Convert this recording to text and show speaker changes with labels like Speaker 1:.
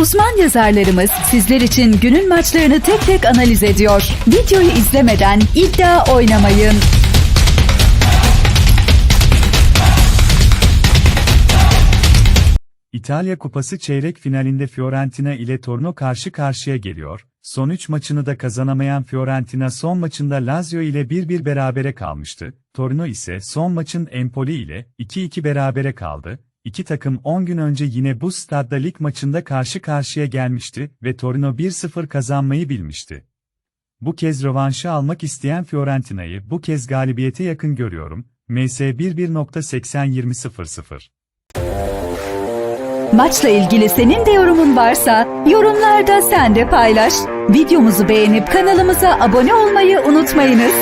Speaker 1: Uzman yazarlarımız sizler için günün maçlarını tek tek analiz ediyor. Videoyu izlemeden iddia oynamayın.
Speaker 2: İtalya Kupası çeyrek finalinde Fiorentina ile Torino karşı karşıya geliyor. Son 3 maçını da kazanamayan Fiorentina son maçında Lazio ile 1-1 berabere kalmıştı. Torino ise son maçın Empoli ile 2-2 berabere kaldı. İki takım 10 gün önce yine bu stadda lig maçında karşı karşıya gelmişti ve Torino 1-0 kazanmayı bilmişti. Bu kez rövanşı almak isteyen Fiorentina'yı bu kez galibiyete yakın görüyorum. MS 11.80-20.00
Speaker 1: Maçla ilgili senin de yorumun varsa yorumlarda sen de paylaş. Videomuzu beğenip kanalımıza abone olmayı unutmayınız.